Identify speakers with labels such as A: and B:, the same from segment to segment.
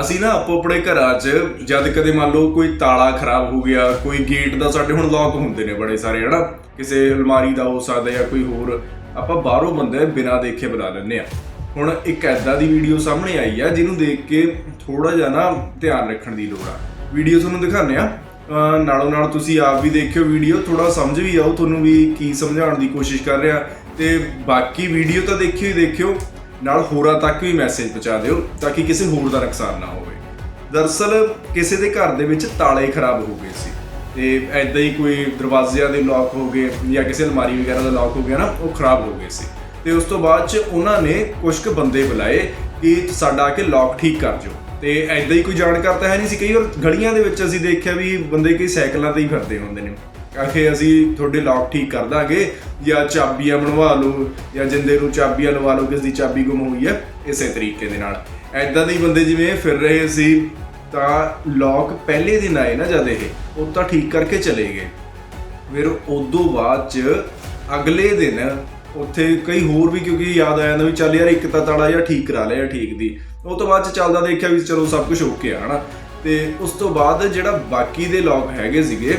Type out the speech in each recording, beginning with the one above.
A: ਅਸੀਂ ਨਾ ਆਪੋ ਆਪਣੇ ਘਰਾਂ 'ਚ, ਜਦ ਕਦੇ ਮੰਨ ਲਓ ਕੋਈ ਤਾਲਾ ਖਰਾਬ ਹੋ ਗਿਆ, ਕੋਈ ਗੇਟ ਦਾ ਸਾਡੇ ਹੁਣ ਲੌਕ ਹੁੰਦੇ ਨੇ ਬੜੇ ਸਾਰੇ, ਹਨਾ? ਕਿਸੇ ਅਲਮਾਰੀ ਦਾ ਹੋ ਸਕਦਾ ਜਾਂ ਕੋਈ ਹੋਰ, ਆਪਾਂ ਬਾਹਰੋਂ ਬੰਦੇ ਬਿਨਾਂ ਦੇਖੇ ਬੁਲਾ ਲੈਂਦੇ ਆ ਹੁਣ ਇੱਕ ਐਦਾਂ ਦੀ ਵੀਡੀਓ ਸਾਹਮਣੇ ਆਈ ਆ, ਜਿਹਨੂੰ ਦੇਖ ਕੇ ਥੋੜਾ ਜਿਹਾ ਨਾ ਧਿਆਨ ਰੱਖਣ ਦੀ ਲੋੜ ਆ। ਵੀਡੀਓ ਤੁਹਾਨੂੰ ਦਿਖਾਉਂਦੇ ਆ ਨਾਲੋਂ ਨਾਲ ਤੁਸੀਂ ਆਪ ਵੀ ਦੇਖਿਓ ਵੀਡੀਓ ਥੋੜਾ ਸਮਝ ਵੀ ਆਓ, ਤੁਹਾਨੂੰ ਵੀ ਕੀ ਸਮਝਾਉਣ ਦੀ ਕੋਸ਼ਿਸ਼ ਕਰ ਰਿਹਾ। ਤੇ ਬਾਕੀ ਵੀਡੀਓ ਤਾਂ ਦੇਖਿਓ ਹੀ ਦੇਖਿਓ। ਨਾਲ ਹੋਰਾਂ ਤੱਕ ਵੀ ਮੈਸੇਜ ਪਹੁੰਚਾ ਦਿਓ ਤਾਂ ਕਿ ਕਿਸੇ ਹੋਰ ਦਾ ਨੁਕਸਾਨ ਨਾ ਹੋਵੇ। ਦਰਅਸਲ ਕਿਸੇ ਦੇ ਘਰ ਦੇ ਵਿੱਚ ਤਾਲੇ ਖਰਾਬ ਹੋ ਗਏ ਸੀ। ਤੇ ਐਦਾਂ ਹੀ ਕੋਈ ਦਰਵਾਜ਼ਿਆਂ ਦੇ ਲੌਕ ਹੋ ਗਏ ਜਾਂ ਕਿਸੇ ਅਲਮਾਰੀ ਵਗੈਰਾ ਦਾ ਲੌਕ ਹੋ ਗਿਆ ਨਾ, ਉਹ ਖਰਾਬ ਹੋ ਗਏ ਸੀ। ਤੇ ਉਸ ਤੋਂ ਬਾਅਦ ਚ ਉਹਨਾਂ ਨੇ ਕੁਝ ਕੁ ਬੰਦੇ ਬੁਲਾਏ ਕਿ ਸਾਡਾ ਆ ਕੇ ਲੌਕ ਠੀਕ ਕਰ ਜੋ ਤੇ ਐਦਾਂ ਹੀ ਕੋਈ ਜਾਣਕਾਰ ਤਾਂ ਹੈ ਨਹੀਂ ਸੀ। ਕਈ ਵਾਰ ਗਲੀਆਂ ਦੇ ਵਿੱਚ ਅਸੀਂ ਦੇਖਿਆ ਵੀ ਬੰਦੇ ਕਈ ਸਾਈਕਲਾਂ ਤੇ ਹੀ ਫਿਰਦੇ ਹੁੰਦੇ ਨੇ। ਆਖੇ ਅਸੀਂ ਤੁਹਾਡੇ ਲੌਕ ਠੀਕ ਕਰ ਦਾਂਗੇ, ਜਾਂ ਚਾਬੀਆਂ ਬਣਵਾ ਲਓ, ਜਾਂ ਜਿੰਦੇ ਨੂੰ ਚਾਬੀਆਂ ਲਵਾ ਲਓ ਕਿਸ ਦੀ ਚਾਬੀ ਗੁੰਮ ਹੋਈ ਹੈ, ਇਸੇ ਤਰੀਕੇ ਦੇ ਨਾਲ। ਐਦਾਂ ਦੇ ਬੰਦੇ ਜਿਵੇਂ ਫਿਰ ਰਹੇ ਸੀ, ਤਾਂ ਲੌਕ ਪਹਿਲੇ ਦਿਨ ਆਏ ਨਾ ਜਦ ਇਹ, ਉਹ ਤਾਂ ਠੀਕ ਕਰਕੇ ਚਲੇ ਗਏ। ਫਿਰ ਉਦੋਂ ਬਾਅਦ ਚ ਅਗਲੇ ਦਿਨ ਉੱਥੇ ਕਈ ਹੋਰ ਵੀ ਕਿਉਂਕਿ ਯਾਦ ਆ ਜਾਂਦਾ ਵੀ ਚੱਲ ਯਾਰ ਇੱਕ ਤਾਂ ਤਾੜਾ ਜਾਂ ਠੀਕ ਕਰਾ ਲਿਆ ਠੀਕ ਦੀ। ਉਹ ਤੋਂ ਬਾਅਦ ਚ ਚੱਲਦਾ ਦੇਖਿਆ ਵੀ ਚਲੋ ਸਭ ਕੁਝ ਓਕੇ ਆ, ਹਨਾ। ਤੇ ਉਸ ਤੋਂ ਬਾਅਦ ਜਿਹੜਾ ਬਾਕੀ ਦੇ ਲੌਕ ਹੈਗੇ ਸੀਗੇ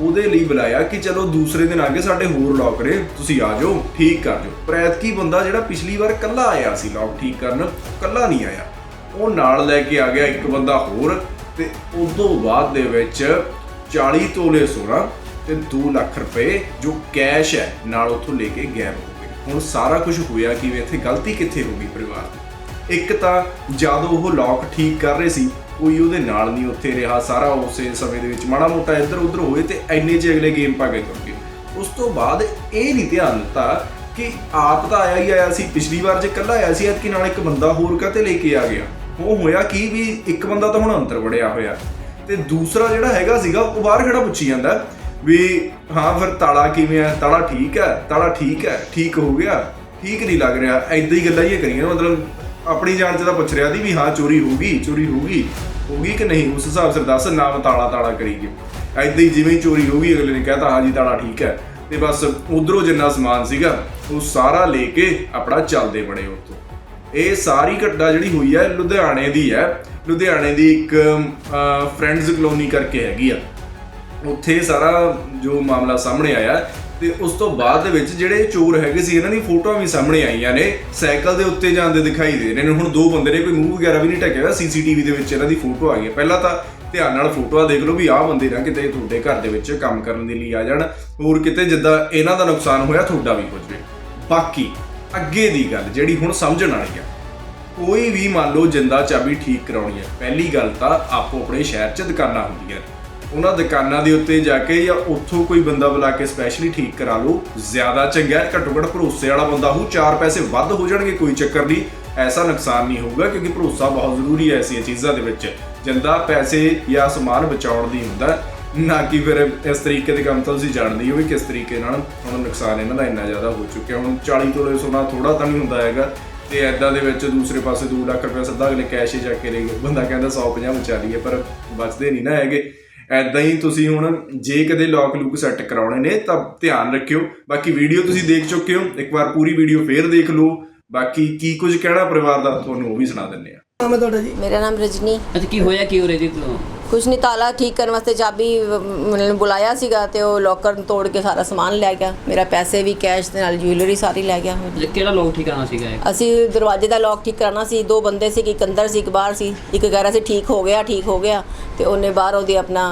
A: ਉਹਦੇ ਲਈ ਬੁਲਾਇਆ ਕਿ ਚਲੋ ਦੂਸਰੇ ਦਿਨ ਆ ਆਗੇ ਸਾਡੇ ਹੋਰ ਲੌਕ ਨੇ ਤੁਸੀਂ ਆ ਜਾਓ, ਠੀਕ ਕਰ ਜਾਓ। ਪ੍ਰੈਤਕੀ ਬੰਦਾ ਜਿਹੜਾ ਪਿਛਲੀ ਵਾਰ ਕੱਲਾ ਆਇਆ ਸੀ ਲੋਕ ਠੀਕ ਕਰਨ ਕੱਲਾ ਨਹੀਂ ਆਇਆ। ਉਹ ਨਾਲ ਲੈ ਕੇ ਆ ਗਿਆ ਇੱਕ ਬੰਦਾ ਹੋਰ ਤੇ ਉਦੋਂ ਬਾਅਦ ਦੇ ਵਿੱਚ 40 ਤੋਲੇ ਸੋਨਾ ਤੇ 2 ਲੱਖ ਰੁਪਏ ਜੋ ਕੈਸ਼ ਹੈ, ਨਾਲ ਉੱਥੋਂ ਲੈ ਕੇ ਗਾਇਬ ਹੋ ਗਏ। ਹੁਣ ਸਾਰਾ ਕੁਝ ਹੋਇਆ ਕਿਵੇਂ? ਇੱਥੇ ਗਲਤੀ ਕਿੱਥੇ ਹੋ ਗਈ ਪਰਿਵਾਰ ਦੀ? ਇੱਕ ਤਾਂ ਜਦੋਂ ਉਹ ਲੋਕ ਠੀਕ ਕਰ ਰਹੇ ਸੀ ਕੋਈ ਉਹਦੇ ਨਾਲ ਨਹੀਂ ਉੱਥੇ ਰਿਹਾ, ਸਾਰਾ ਉਸੇ ਸਮੇਂ ਦੇ ਵਿੱਚ। ਮਾੜਾ ਮੋਟਾ ਇੱਧਰ ਉੱਧਰ ਹੋਏ ਤੇ ਐਨੇ ਚ ਅਗਲੇ ਗੇਮ ਪਾ ਕੇ ਤੁਰ ਗਏ ਉਸ ਤੋਂ ਬਾਅਦ ਇਹ ਨਹੀਂ ਧਿਆਨ ਦਿੱਤਾ ਕਿ ਆਪ ਤਾਂ ਆਇਆ ਹੀ ਆਇਆ ਸੀ, ਪਿਛਲੀ ਵਾਰ ਜੇ ਇਕੱਲਾ ਆਇਆ ਸੀ, ਐਤਕੀ ਨਾਲ ਇੱਕ ਬੰਦਾ ਹੋਰ ਕਾਤੇ ਲੈ ਕੇ ਆ ਗਿਆ। ਉਹ ਹੋਇਆ ਕੀ ਵੀ ਇੱਕ ਬੰਦਾ ਤਾਂ ਹੁਣ ਅੰਦਰ ਵੜਿਆ ਹੋਇਆ। ਤੇ ਦੂਸਰਾ ਜਿਹੜਾ ਹੈਗਾ ਸੀਗਾ, ਉਹ ਬਾਹਰ ਖੜਾ ਪੁੱਛੀ ਜਾਂਦਾ ਵੀ, ਹਾਂ ਫਿਰ ਤਾਲਾ ਕਿਵੇਂ ਆ? ਤਾਲਾ ਠੀਕ ਹੈ, ਤਾਲਾ ਠੀਕ ਹੈ, ਠੀਕ ਹੋ ਗਿਆ, ਠੀਕ ਨਹੀਂ ਲੱਗ ਰਿਹਾ। ਐਦਾਂ ਹੀ ਗੱਲਾਂ ਹੀ ਕਰੀਆਂ, ਮਤਲਬ ਆਪਣੀ ਜਾਨ ਚ ਤਾਂ ਪੁੱਛ ਰਿਹਾ ਦੀ ਵੀ ਹਾਂ, ਚੋਰੀ ਹੋ ਗਈ ਚੋਰੀ ਹੋ ਗਈ ਹੋ ਗਈ ਕਿ ਨਹੀਂ? ਉਸ ਹਿਸਾਬ ਸਿਰ ਦੱਸ ਨਾਮ ਤਾਲਾ ਤਾਲਾ ਕਰੀਏ। ਐਦਾਂ ਹੀ ਜਿਵੇਂ ਚੋਰੀ ਹੋ ਗਈ ਅਗਲੇ ਨੇ ਕਹਿਤਾ ਹਾਂ ਜੀ ਤਾਲਾ ਠੀਕ ਹੈ। ਤੇ ਬਸ ਉਧਰੋਂ ਜਿੰਨਾ ਸਮਾਨ ਸੀਗਾ, ਉਹ ਸਾਰਾ ਲੈ ਕੇ ਆਪਣਾ ਚੱਲਦੇ ਬਣੇ ਉੱਥੋਂ। ਇਹ ਸਾਰੀ ਘਟਨਾ ਜਿਹੜੀ ਹੋਈ ਹੈ, ਲੁਧਿਆਣੇ ਦੀ ਹੈ। ਲੁਧਿਆਣੇ ਦੀ ਇੱਕ ਫਰੈਂਡਸ ਕਲੋਨੀ ਕਰਕੇ ਹੈਗੀ ਆ। ਉੱਥੇ ਸਾਰਾ ਜੋ ਮਾਮਲਾ ਸਾਹਮਣੇ ਆਇਆ ਤੇ ਉਸ ਤੋਂ ਬਾਅਦ ਦੇ ਵਿੱਚ ਜਿਹੜੇ ਚੋਰ ਹੈਗੇ ਸੀ, ਇਹਨਾਂ ਦੀ ਫੋਟੋਆਂ ਵੀ ਸਾਹਮਣੇ ਆਈਆਂ ਨੇ। ਸਾਈਕਲ ਦੇ ਉੱਤੇ ਜਾਂਦੇ ਦਿਖਾਈ ਦੇ ਰਹੇ ਨੇ। ਹੁਣ ਦੋ ਬੰਦੇ ਨੇ, ਕੋਈ ਮੂੰਹ ਵਗੈਰਾ ਵੀ ਨਹੀਂ ਢੱਕਿਆ ਹੋਇਆ। ਸੀਸੀਟੀਵੀ ਦੇ ਵਿੱਚ ਇਹਨਾਂ ਦੀ ਫੋਟੋ ਆ ਗਈ ਹੈ। ਪਹਿਲਾਂ ਤਾਂ ਧਿਆਨ ਨਾਲ ਫੋਟੋਆਂ ਦੇਖ ਲਓ ਵੀ ਆਹ ਬੰਦੇ ਨਾ ਕਿਤੇ ਤੁਹਾਡੇ ਘਰ ਦੇ ਵਿੱਚ ਕੰਮ ਕਰਨ ਦੇ ਲਈ ਆ ਜਾਣ। ਹੋਰ ਕਿਤੇ ਜਿੱਦਾਂ ਇਹਨਾਂ ਦਾ ਨੁਕਸਾਨ ਹੋਇਆ, ਤੁਹਾਡਾ ਵੀ ਹੋ ਜਾਵੇ। ਬਾਕੀ ਅੱਗੇ ਦੀ ਗੱਲ ਜਿਹੜੀ ਹੁਣ ਸਮਝਣ ਵਾਲੀ ਆ, ਕੋਈ ਵੀ ਮੰਨ ਲਓ ਜਿੰਦਾ ਚਾਬੀ ਠੀਕ ਕਰਾਉਣੀ ਹੈ ਪਹਿਲੀ ਗੱਲ ਤਾਂ ਆਪੋ ਆਪਣੇ ਸ਼ਹਿਰ 'ਚ ਦੁਕਾਨਾਂ ਹੁੰਦੀਆਂ ਨੇ। ਉਹਨਾਂ ਦੁਕਾਨਾਂ ਦੇ ਉੱਤੇ ਜਾ ਕੇ ਜਾਂ ਉੱਥੋਂ ਕੋਈ ਬੰਦਾ ਬੁਲਾ ਕੇ ਸਪੈਸ਼ਲੀ ਠੀਕ ਕਰਾ ਲਓ, ਜ਼ਿਆਦਾ ਚੰਗਾ ਹੈ ਘੱਟੋ ਘੱਟ ਭਰੋਸੇ ਵਾਲਾ ਬੰਦਾ ਹੋ ਚਾਰ ਪੈਸੇ ਵੱਧ ਹੋ ਜਾਣਗੇ ਕੋਈ ਚੱਕਰ ਨਹੀਂ। ਐਸਾ ਨੁਕਸਾਨ ਨਹੀਂ ਹੋਊਗਾ ਕਿਉਂਕਿ ਭਰੋਸਾ ਬਹੁਤ ਜ਼ਰੂਰੀ ਹੈ ਐਸੀਆਂ ਚੀਜ਼ਾਂ ਦੇ ਵਿੱਚ। ਜਿੰਦਾ ਪੈਸੇ ਜਾਂ ਸਮਾਨ ਬਚਾਉਣ ਦੀ ਹੁੰਦਾ ਨਾ ਕਿ ਫਿਰ ਇਸ ਤਰੀਕੇ ਦੇ ਕੰਮ ਤਾਂ ਤੁਸੀਂ ਜਾਣਦੇ ਹੋ ਵੀ ਕਿਸ ਤਰੀਕੇ ਨਾਲ ਹੁਣ ਨੁਕਸਾਨ ਇਹਨਾਂ ਦਾ ਇੰਨਾ ਜ਼ਿਆਦਾ ਹੋ ਚੁੱਕਿਆ। ਹੁਣ 40 ਤੋਲੇ ਸੋਨਾ ਥੋੜਾ ਤਾਂ ਨਹੀਂ ਹੁੰਦਾ ਹੈਗਾ ਤੇ ਐਦਾਂ ਦੇ ਵਿੱਚ ਦੂਸਰੇ ਪਾਸੇ 2 ਲੱਖ ਰੁਪਏ ਸਿੱਧਾ ਅਗਲੇ ਕੈਸ਼ ਹੀ ਚੱਕ ਕੇ ਲੈ ਗਏ। ਬੰਦਾ ਕਹਿੰਦਾ 150 ਬਚਾ ਲਈਏ ਪਰ ਬਚਦੇ ਨਹੀਂ ਨਾ ਹੈਗੇ। ਐਦਾਂ ਹੀ ਤੁਸੀਂ ਹੁਣ ਜੇ ਕਦੇ ਲੌਕ ਲੂਕ ਸੈੱਟ ਕਰਾਉਣੇ ਨੇ ਤਾਂ ਧਿਆਨ ਰੱਖਿਓ। ਬਾਕੀ ਵੀਡੀਓ ਤੁਸੀਂ ਦੇਖ ਚੁੱਕੇ ਹੋ ਇੱਕ ਵਾਰ ਪੂਰੀ ਵੀਡੀਓ ਫੇਰ ਦੇਖ ਲਓ। ਬਾਕੀ ਕੀ ਕੁਝ ਕਹਿਣਾ ਪਰਿਵਾਰ ਦਾ ਤੁਹਾਨੂੰ ਉਹ ਵੀ ਸੁਣਾ ਦਿੰਨੇ ਆ
B: ਨਾਮ ਹੈ ਤੁਹਾਡਾ ਜੀ?
C: ਮੇਰਾ ਨਾਮ ਰਜਨੀ।
D: ਅੱਛਾ ਕੀ ਹੋਇਆ ਕੀ ਉਰੇ ਜੀ
C: ਕੁਛ ਨਹੀਂ ਤਾਲਾ ਠੀਕ ਕਰਨ ਵਾਸਤੇ ਚਾਬੀ ਮੈਨੂੰ ਬੁਲਾਇਆ ਸੀਗਾ ਤੇ ਉਹ ਲੋਕਰ ਤੋੜ ਕੇ ਸਾਰਾ ਸਮਾਨ ਲੈ ਗਿਆ। ਮੇਰਾ ਪੈਸੇ ਵੀ ਕੈਸ਼ ਦੇ ਨਾਲ ਜੁਐਲਰੀ ਸਾਰੀ ਲੈ ਗਿਆ।
D: ਅੱਛਾ, ਕਿਹੜਾ ਲੋਕ ਠਿਕਾਣਾ ਸੀਗਾ ਇਹ?
C: ਅਸੀਂ ਦਰਵਾਜ਼ੇ ਦਾ ਲੌਕ ਠੀਕ ਕਰਾਉਣਾ ਸੀ। ਦੋ ਬੰਦੇ ਸੀ ਇੱਕ ਅੰਦਰ ਸੀ ਇੱਕ ਬਾਹਰ ਸੀ। ਇੱਕ ਕਹਿ ਰਿਹਾ ਸੀ ਠੀਕ ਹੋ ਗਿਆ ਠੀਕ ਹੋ ਗਿਆ। ਤੇ ਉਹਨੇ ਬਾਹਰ ਉਹਦੀ ਆਪਣਾ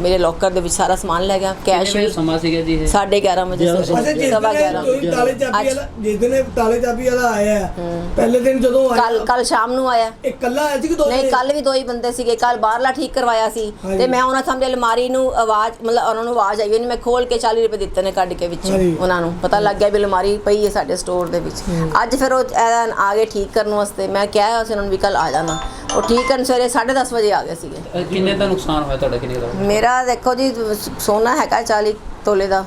C: ਮੇਰੇ ਲੋਕਰ ਦੇ ਵਿੱਚ ਸਾਰਾ ਸਮਾਨ ਲੈ ਗਿਆ। ਕੈਸ਼
D: ਕਿੰਨੇ
C: ਵੀ
D: ਵਜੇ ਸਮਾਂ ਸੀਗਾ ਜੀ ਇਹ?
C: 11:30 ਵਜੇ
B: ਅੱਛਾ ਜਿਸ
C: ਸਵਾ
B: ਦਿਨ ਕੋਈ
C: 11
B: ਤਾਲੇ ਚਾਬੀ
C: ਅੱਜ।
B: ਵਾਲਾ ਜਿਸ ਦਿਨ ਇਹ ਤਾਲੇ ਚਾਬੀ ਵਾਲਾ ਆਇਆ ਹੈ, ਪਹਿਲੇ ਦਿਨ ਜਦੋਂ
C: ਕੱਲ
B: ਆਇਆ
C: ਕੱਲ ਸ਼ਾਮ ਨੂੰ ਆਇਆ।
B: ਇਹ ਕੱਲਾ ਆਇਆ ਸੀ ਕਿ ਦੋ
C: ਨਹੀਂ
B: ਜਣੇ?
C: ਕੱਲ ਵੀ ਦੋ ਹੀ ਬੰਦੇ ਸੀਗੇ। ਕੱਲ ਬਾਹਰਲਾ ਠੀਕ ਕਰਵਾਇਆ ਸੀ। ਤੇ ਮੈਂ ਉਹਨਾਂ ਸਾਹਮਣੇ ਅਲਮਾਰੀ ਨੂੰ ਆਵਾਜ਼ ਮਤਲਬ ਉਹਨਾਂ ਨੂੰ ਆਵਾਜ਼ ਆਈ ਉਹਨੇ ਮੈਂ ਖੋਲ ਕੇ 40 ਰੁਪਏ ਦਿੱਤੇ ਨੇ ਕੱਢ ਕੇ ਵਿੱਚ। ਉਹਨਾਂ ਨੂੰ। ਪਤਾ ਲੱਗ ਗਿਆ ਵੀ ਅਲਮਾਰੀ ਪਈ ਹੈ ਸਾਡੇ ਸਟੋਰ ਦੇ ਵਿੱਚ। ਅੱਜ ਫਿਰ ਉਹ ਐਨ ਆ ਗਏ ਠੀਕ ਕਰਨ ਵਾਸਤੇ। ਮੈਂ ਕਿਹਾ ਸੀ ਉਹਨਾਂ ਨੂੰ ਵੀ ਕੱਲ ਆ ਜਾਣਾ। ਉਹ ਠੀਕ ਕਰਨ ਸਵੇਰੇ 10:30 ਵਜੇ ਆ ਗਏ ਸੀਗੇ।
D: ਕਿੰਨੇ ਦਾ ਨੁਕਸਾਨ ਹੋਇਆ ਤੁਹਾਡਾ? ਕਿੰਨੇ ਦਾ
C: ਮੇਰਾ ਦੇਖੋ ਜੀ ਸੋਨਾ ਹੈਗਾ 40 ਤੋਲੇ ਦਾ।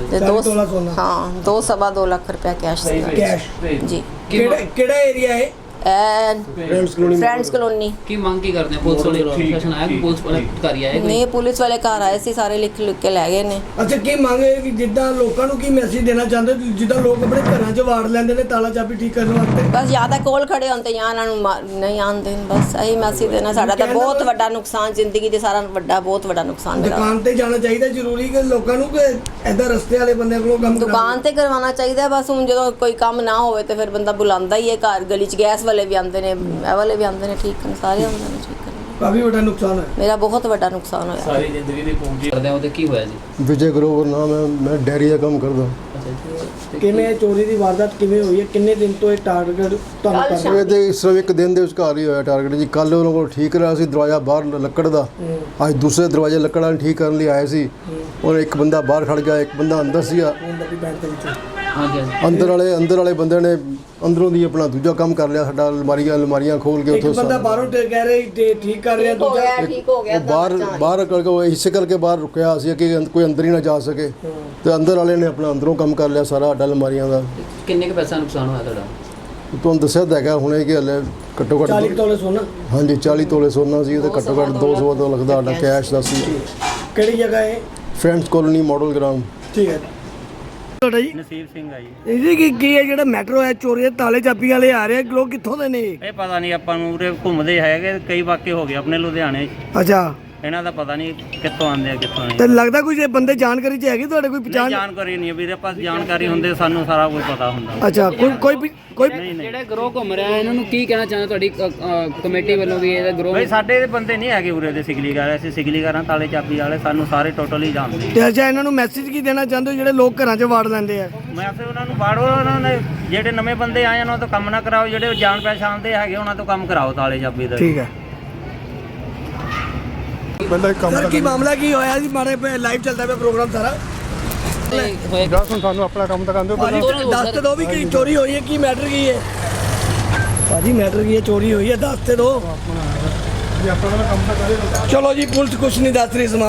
C: ਤੇ
B: 40
C: ਦੋ
B: ਤੋਲਾ ਸੋਨਾ।
C: ਹਾਂ ਦੋ ਸਵਾ ਦੋ ਲੱਖ ਰੁਪਏ ਕੈਸ਼
B: ਕੈਸ਼
C: ਜੀ।
B: ਕਿਹੜਾ ਕਿਹੜਾ ਏਰੀਆ ਹੈ
C: ਫਰੈਂਡਸ ਕਲੋਨੀ ਫਰੈਂਡਸ ਕਲੋਨੀ।
D: ਕੀ ਮੰਗ ਕੀ ਕਰਦੇ ਆ ਪੁਲਿਸ ਵਾਲੇ ਪ੍ਰਸ਼ਾਸਨ ਆਇਆ? ਕੋਈ ਪੁਲਿਸ ਵਾਲੇ ਅਧਿਕਾਰੀ ਆਏ ਕੋਈ?
C: ਨਹੀਂ ਪੁਲਿਸ ਵਾਲੇ ਘਰ ਆਏ ਸੀ ਸਾਰੇ ਲਿਖ ਲਿਖ ਕੇ ਲੈ ਗਏ ਨੇ।
B: ਅੱਛਾ ਕੀ ਮੰਗ ਕਿ ਜਿੱਦਾਂ ਲੋਕਾਂ ਨੂੰ ਕੀ ਮੈਸੇਜ ਦੇਣਾ ਚਾਹੁੰਦੇ ਹੋ? ਜਿੱਦਾਂ ਲੋਕ ਆਪਣੇ ਘਰਾਂ 'ਚ ਵਾੜ ਲੈਂਦੇ ਨੇ ਤਾਲਾ ਚਾਬੀ ਠੀਕ ਕਰਨ ਵਾਸਤੇ?
C: ਬਸ ਜ਼ਿਆਦਾ ਕੋਲ ਖੜੇ ਤੇ ਜਾਂ ਇਹਨਾਂ ਨੂੰ ਮਾ- ਨਹੀਂ ਆਉਂਦੇ ਬਸ ਇਹੀ ਮੈਸੇਜ ਦੇਣਾ ਸਾਡਾ ਤਾਂ ਬਹੁਤ ਵੱਡਾ ਨੁਕਸਾਨ ਜ਼ਿੰਦਗੀ ਦੇ ਸਾਰਾ ਵੱਡਾ ਬਹੁਤ ਵੱਡਾ ਨੁਕਸਾਨ ਮੇਰਾ।
B: ਦੁਕਾਨ ਤੇ ਜਾਣਾ ਚਾਹੀਦਾ ਜ਼ਰੂਰੀ ਕਿ ਲੋਕਾਂ ਨੂੰ ਕਿ ਐਦਾਂ ਰਸਤੇ ਵਾਲੇ ਬੰਦਿਆਂ ਕੋਲੋਂ ਕੰਮ ਕਰਾਉਣਾ।
C: ਦੁਕਾਨ ਤੇ ਕਰਵਾਉਣਾ ਚਾਹੀਦਾ ਬਸ ਹੁਣ ਜਦੋਂ ਕੋਈ ਕੰਮ ਨਾ ਹੋਵੇ ਤੇ ਫਿਰ ਬੰਦਾ ਬੁਲਾਉਂਦਾ ਹੀ ਹੈ ਘਰ ਗਲੀ 'ਚ ਗੈਸ ਵਾਲੇ ਵੀ ਆਉਂਦੇ ਨੇ ਇਹ ਵਾਲੇ ਵੀ ਆਉਂਦੇ ਨੇ ਠੀਕ ਕਰਨ ਸਾਰੇ ਆਉਂਦੇ ਨੇ ਠੀਕ ਕਰਨ।
B: ਕਾਫੀ ਵੱਡਾ ਨੁਕਸਾਨ ਹੈ
C: ਮੇਰਾ ਬਹੁਤ ਵੱਡਾ ਨੁਕਸਾਨ ਹੋਇਆ।
D: ਸਾਰੀ ਜ਼ਿੰਦਗੀ ਦੀ ਪੂੰਜੀ ਕਰਦੇ ਆ ਉਹਦੇ ਕੀ ਹੋਇਆ ਜੀ?
E: ਵਿਜੇ ਗਰੋਵਰ ਨਾਮ ਹੈ ਮੈਂ ਡੈਰੀ ਦਾ ਕੰਮ ਕਰਦਾ।
B: ਕਿਵੇਂ ਇਹ ਚੋਰੀ ਦੀ ਵਾਰਦਾਤ ਕਿਵੇਂ ਹੋਈ ਹੈ? ਕਿੰਨੇ ਦਿਨ ਤੋਂ ਇਹ ਟਾਰਗੇਟ ਤੁਹਾਨੂੰ ਕਰ ਰਹੇ
E: ਇਹ ਤੇ ਸਿਰਫ ਇੱਕ ਦਿਨ ਦੇ ਵਿਚਕਾਰ ਹੀ ਹੋਇਆ ਟਾਰਗੇਟ ਜੀ। ਕੱਲ ਉਹਨਾਂ ਕੋਲ ਠੀਕ ਰਿਹਾ ਸੀ ਦਰਵਾਜ਼ਾ ਬਾਹਰ ਲੱਕੜ ਦਾ। ਅੱਜ ਦੂਸਰੇ ਦਰਵਾਜ਼ੇ ਲੱਕੜ ਵਾਲੇ ਠੀਕ ਕਰਨ ਲਈ ਆਏ ਸੀ। ਔਰ ਇੱਕ ਬੰਦਾ ਬਾਹਰ ਖੜ ਗਿਆ ਇੱਕ ਬੰਦਾ ਅੰਦਰ ਸੀਗਾ।
B: ਦੇ
D: ਹਾਂਜੀ।
E: ਅੰਦਰ ਵਾਲੇ ਅੰਦਰ ਵਾਲੇ ਬੰਦੇ ਨੇ ਅੰਦਰੋਂ ਦੀ ਆਪਣਾ ਦੂਜਾ ਕੰਮ ਕਰ ਲਿਆ ਸਾਡਾ ਅਲਮਾਰੀਆਂ ਅਲਮਾਰੀਆਂ ਖੋਲ ਕੇ
B: ਇੱਕ
E: ਉੱਥੋਂ
B: ਬੰਦਾ ਬਾਹਰੋਂ ਤੇ ਕਹਿ ਰਿਹਾ ਤੇ ਠੀਕ ਕਰ ਰਿਹਾ
C: ਹੋ
B: ਦੂਜਾ
C: ਗਿਆ ਠੀਕ ਹੋ ਗਿਆ
E: ਉਹ ਬਾਹਰ ਬਾਹਰ ਕਰਕੇ ਉਹ ਇਸੇ ਕਰਕੇ ਬਾਹਰ ਰੁਕਿਆ ਸੀ ਕਿ ਅੰਦ- ਕੋਈ ਅੰਦਰ ਹੀ ਨਾ ਜਾ ਸਕੇ। ਤੇ ਅੰਦਰ ਵਾਲੇ ਨੇ ਆਪਣਾ ਅੰਦਰੋਂ ਕੰਮ ਕਰ ਲਿਆ ਸਾਰਾ ਸਾਡਾ ਅਲਮਾਰੀਆਂ ਦਾ।
D: ਕਿੰਨੇ ਕੁ ਪੈਸਾ ਨੁਕਸਾਨ ਹੋਇਆ ਤੁਹਾਡਾ?
E: ਤੁਹਾਨੂੰ ਦੱਸਿਆ ਤਾਂ ਹੈਗਾ ਹੁਣੇ ਕਿ ਹਲੇ ਘੱਟੋ ਘੱਟ
B: 40 ਤੋਲੇ ਸੋਨਾ।
E: ਹਾਂਜੀ 40 ਤੋਲੇ ਸੋਨਾ ਸੀ ਤੇ ਘੱਟੋ ਘੱਟ 200 ਤੋਂ ਲੱਗਦਾ ਸਾਡਾ ਕੈਸ਼ ਦਾ ਸੀ।
B: ਕਿਹੜੀ ਜਗ੍ਹਾ ਹੈ
E: ਫਰੈਂਡਸ ਕਾਲੋਨੀ ਮਾਡਲ ਗਰਾਊਂਡ
B: ਠੀਕ ਹੈ। ਤੁਹਾਡਾ ਜੀ?
F: ਨਸੀਬ ਸਿੰਘ ਆ ਜੀ।
B: ਇਹ ਜੀ ਕੀ ਕੀ ਹੈ ਜਿਹੜਾ ਮੈਟਰੋ ਹੈ? ਚੋਰੀ ਦੇ ਤਾਲੇ ਚਾਬੀ ਵਾਲੇ ਆ ਰਹੇ ਆ, ਲੋਕ ਕਿੱਥੋਂ ਦੇ ਨੇ?
F: ਇਹ ਪਤਾ ਨਹੀਂ ਆਪਾਂ ਨੂੰ ਉਰੇ ਘੁੰਮਦੇ ਹੈਗੇ ਕਈ ਵਾਕੇ ਹੋ ਗਏ ਆਪਣੇ ਲੁਧਿਆਣੇ
B: ਅੱਛਾ।
F: ਇਹਨਾਂ ਦਾ ਪਤਾ ਨਹੀਂ ਕਿੱਥੋਂ ਆਉਂਦੇ ਆ ਕਿੱਥੋਂ ਨਹੀਂ।
B: ਤੇ ਲੱਗਦਾ ਕੋਈ ਇਹ ਬੰਦੇ ਜਾਣਕਾਰੀ ਚ ਹੈਗੇ ਤੁਹਾਡੇ ਕੋਈ
F: ਨਹੀਂ,
B: ਪਛਾਣ
F: ਜਾਣਕਾਰੀ ਨਹੀਂ ਹੈ ਵੀਰੇ ਆਪਾਂ ਜਾਣਕਾਰੀ ਹੁੰਦੇ ਸਾਨੂੰ ਸਾਰਾ ਕੁਝ ਪਤਾ ਹੁੰਦਾ।
B: ਅੱਛਾ ਕੋਈ ਕੋਈ ਵੀ- ਕੋਈ
D: ਜਿਹੜੇ ਗਰੋਹ ਘੁੰਮ ਰਿਹਾ ਇਹਨਾਂ ਨੂੰ ਕੀ ਕਹਿਣਾ ਚਾਹੁੰਦੇ ਤੁਹਾਡੀ ਅ, ਕਮੇਟੀ ਵੱਲੋਂ ਵੀ ਇਹਦਾ ਗਰੋਹ
F: ਬਈ ਸਾਡੇ ਦੇ ਬੰਦੇ ਨਹੀਂ ਹੈਗੇ ਉਰੇ ਦੇ ਸਿਗਲੀਗਰ ਅਸੀਂ ਸਿਗਲੀਗਰਾਂ ਤਾਲੇ ਚਾਬੀ ਵਾਲੇ ਸਾਨੂੰ ਸਾਰੇ ਟੋਟਲੀ ਜਾਣਦੇ।
B: ਤੇ ਅੱਛਾ ਇਹਨਾਂ ਨੂੰ ਮੈਸੇਜ ਕੀ ਦੇਣਾ ਚਾਹੁੰਦੇ ਹੋ ਜਿਹੜੇ ਲੋਕ ਘਰਾਂ 'ਚ ਵਾੜ ਲੈਂਦੇ ਆ?
F: ਮੈਂ ਫਿਰ ਉਹਨਾਂ ਨੂੰ ਬਾੜੋ ਉਹਨਾਂ ਨੇ ਜਿਹੜੇ ਨਵੇਂ ਬੰਦੇ ਆਏ ਉਹਨਾਂ ਤੋਂ ਕੰਮ ਨਾ ਕਰਾਓ ਜਿਹੜੇ ਜਾਣ ਪਛਾਣ ਦੇ ਹੈਗੇ ਉਹਨਾਂ ਤੋਂ ਕੰਮ ਕਰਾਓ ਤਾਲੇ ਚਾਬੀ ਦਾ।
B: ਠੀਕ ਹੈ।
E: ਪਹਿਲਾਂ ਇੱਕ ਕੰਮ
B: ਸਰ ਕੀ ਮਾਮਲਾ ਕੀ ਹੋਇਆ ਜੀ? ਮਾਰੇ ਲਾਈਵ ਚੱਲਦਾ ਪਿਆ ਪ੍ਰੋਗਰਾਮ ਸਾਰਾ।
D: ਹੋਏ
E: ਦੱਸ ਹੁਣ ਸਾਨੂੰ ਆਪਣਾ ਕੰਮ ਤਾਂ ਕਰਦੇ
B: ਭਾਜੀ ਦੱਸ ਤੇ ਦੋ ਵੀ ਕੀ ਚੋਰੀ ਹੋਈ ਹੈ ਕੀ ਮੈਟਰ ਕੀ ਹੈ? ਭਾਜੀ ਮੈਟਰ ਕੀ ਹੈ ਚੋਰੀ ਹੋਈ ਹੈ ਦੱਸ ਤੇ ਦੋ। ਚਲੋ ਜੀ ਪੁਲਿਸ ਕੁਛ ਨਹੀਂ ਦੱਸ ਰਹੀ ਸਮਾਨ।